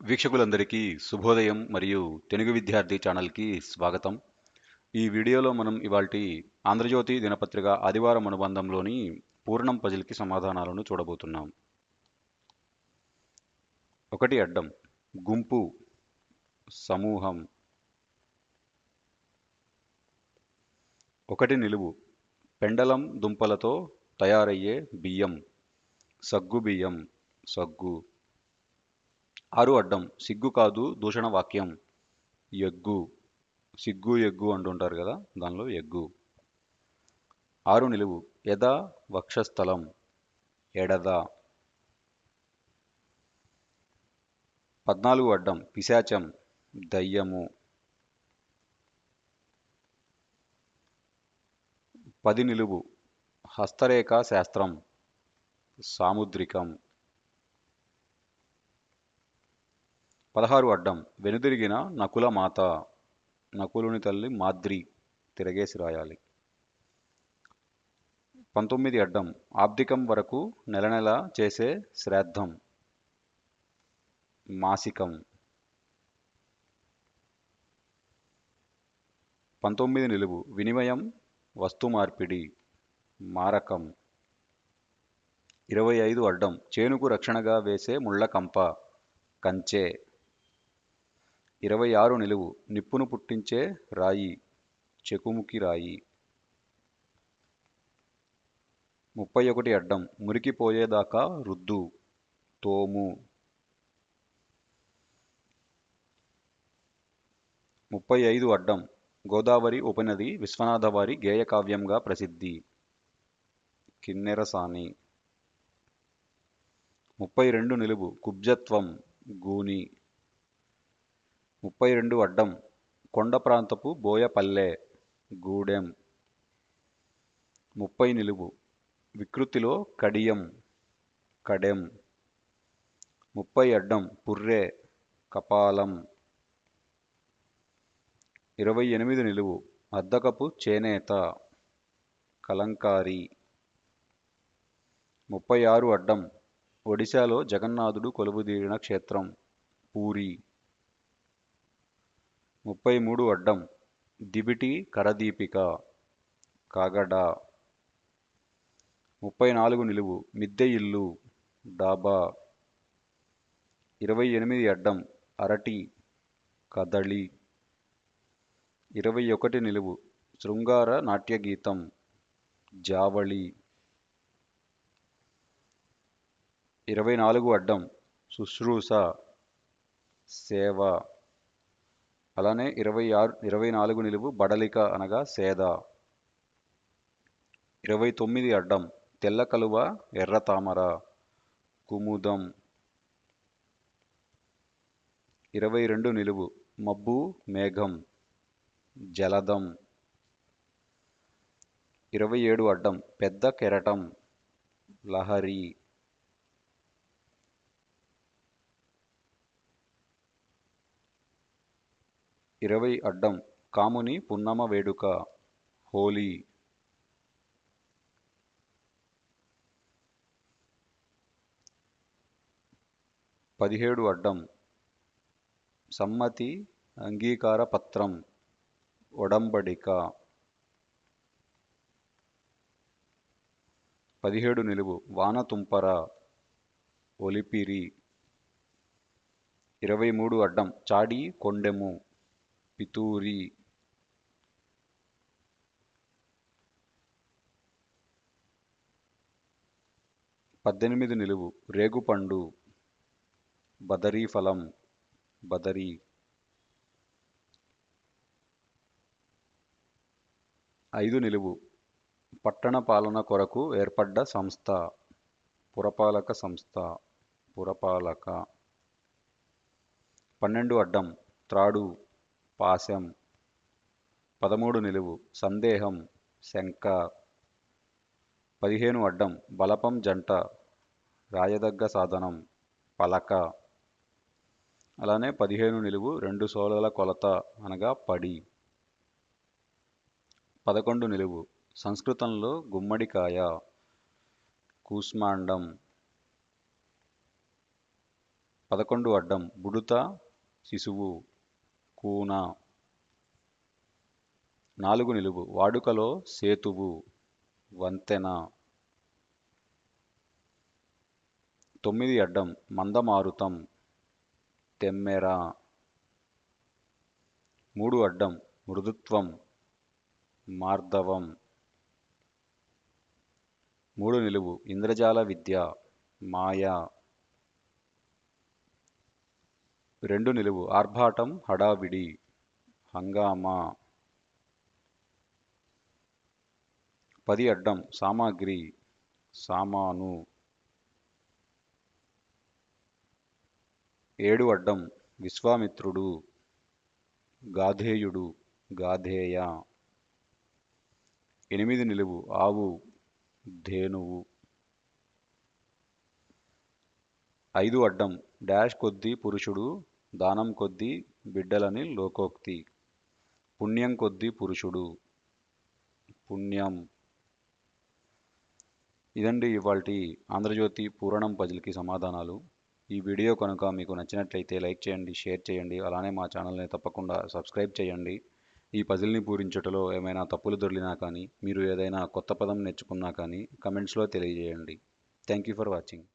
వీక్షకులందరికీ శుభోదయం మరియు తెలుగు విద్యార్థి ఛానల్కి స్వాగతం. ఈ వీడియోలో మనం ఇవాల్టి ఆంధ్రజ్యోతి దినపత్రిక ఆదివారం అనుబంధంలోని పూర్ణం పజిల్కి సమాధానాలను చూడబోతున్నాం. ఒకటి అడ్డం గుంపు సమూహం. ఒకటి నిలువు పెండలం దుంపలతో తయారయ్యే బియ్యం సగ్గు బియ్యం సగ్గు. ఆరు అడ్డం సిగ్గు కాదు దూషణ వాక్యం. ఎగ్గు సిగ్గు ఎగ్గు అంటుంటారు కదా దానిలో ఎగ్గు ఆరు నిలువు. ఎద వక్షస్థలం. ఎడద. పద్నాలుగు అడ్డం. పిశాచం. దయ్యము. పది నిలువు. హస్తరేఖ శాస్త్రం. సాముద్రికం. పదహారు అడ్డం వెనుదిరిగిన నకుల మాత నకులుని తల్లి మాద్రి తిరగేసి రాయాలి. పంతొమ్మిది అడ్డం ఆబ్దికం వరకు నెల నెల చేసే శ్రాద్ధం మాసికం. పంతొమ్మిది నిలువు వినిమయం వస్తు మార్పిడి మారకం. ఇరవై ఐదు అడ్డం చేనుకు రక్షణగా వేసే ముళ్ళకంప కంచే కంచె. ఇరవై ఆరు నిలువు నిప్పును పుట్టించే రాయి చెకుముకి రాయి. ముప్పై ఒకటి అడ్డం మురికిపోయేదాకా రుద్దు తోము. ముప్పై ఐదు అడ్డం గోదావరి ఉపనది విశ్వనాథవారి గేయకావ్యంగా ప్రసిద్ధి. కిన్నెరసాని. ముప్పై రెండు నిలువు కుబ్జత్వం గూని. ముప్పై రెండు అడ్డం కొండ ప్రాంతపు బోయపల్లె గూడెం. ముప్పై నిలువు వికృతిలో కడియం కడెం. ముప్పై అడ్డం పుర్రె కపాలం. ఇరవై ఎనిమిది నిలువు అద్దకపు చేనేత కలంకారి. ముప్పై ఆరు అడ్డం ఒడిశాలో జగన్నాథుడు కొలువుదీరిన క్షేత్రం పూరి. ముప్పై మూడు అడ్డం. దిబిటి కరదీపిక. కాగడ. ముప్పై నాలుగు నిలువు. మిద్దె ఇల్లు. డాబా. ఇరవై ఎనిమిది అడ్డం. అరటి. కదళి. ఇరవై ఒకటి నిలువు. శృంగార నాట్యగీతం. జావళి. ఇరవై నాలుగు అడ్డం. శుశ్రూష. సేవ. అలానే ఇరవై ఆరు ఇరవై నాలుగు నిలువు బడలిక అనగా సేద. ఇరవై తొమ్మిది అడ్డం తెల్ల కలువ ఎర్ర తామర. కుముదం. ఇరవై రెండు నిలువు మబ్బు మేఘం. జలదం. ఇరవై ఏడు అడ్డం పెద్ద కెరటం లహరి. ఇరవై అడ్డం కాముని పున్నమ వేడుక హోలీ. పదిహేడు అడ్డం సమ్మతి అంగీకార పత్రం ఒడంబడిక. పదిహేడు నిలువు వానతుంపర ఒలిపిరి. ఇరవై మూడు అడ్డం చాడి కొండెము. పితూరి పద్దెనిమిది నిలువు. రేగుపండు. బదరీ ఫలం. బదరీ. ఐదు నిలువు. పట్టణ పాలన కొరకు ఏర్పడ్డ సంస్థ. పురపాలక సంస్థ. పురపాలక. పన్నెండు అడ్డం. త్రాడు. పాశం. పదమూడు నిలువు. సందేహం. శంక పదిహేను అడ్డం. బలపం జంట. రాయదగ్గ సాధనం. పలక. అలానే పదిహేను నిలువు. రెండు సోలల కొలత అనగా పడి. పదకొండు నిలువు. సంస్కృతంలో గుమ్మడికాయ. కూస్మాండం. పదకొండు అడ్డం. బుడుత శిశువు. కూన నాలుగు నిలువు వాడుకలో సేతువు వంతెన తొమ్మిది అడ్డం మందమారుతం తెమ్మెర మూడు అడ్డం మృదుత్వం మార్ధవం మూడు నిలువు ఇంద్రజాల విద్య మాయ రెండు నిలువు. ఆర్భాటం హడావిడి. హంగామా. పది అడ్డం. సామాగ్రి. సామాను. ఏడు అడ్డం. విశ్వామిత్రుడు. గాధేయుడు. గాధేయ. ఎనిమిది నిలువు. ఆవు. ధేనువు. ఐదు అడ్డం. డాష్ కొద్ది పురుషుడు. దానం కొద్దీ బిడ్డలని లోకోక్తి. పుణ్యం కొద్దీ పురుషుడు. పుణ్యం. ఇదండి ఇవాళ ఆంధ్రజ్యోతి పూరణం పజిల్కి సమాధానాలు. ఈ వీడియో కనుక మీకు నచ్చినట్లయితే లైక్ చేయండి షేర్ చేయండి అలానే మా ఛానల్ని తప్పకుండా సబ్స్క్రైబ్ చేయండి. ఈ పజిల్ని పూరించుటలో ఏమైనా తప్పులు దొరికినా కానీ మీరు ఏదైనా కొత్త పదం నేర్చుకున్నా కానీ కమెంట్స్లో తెలియజేయండి. Thank you for watching.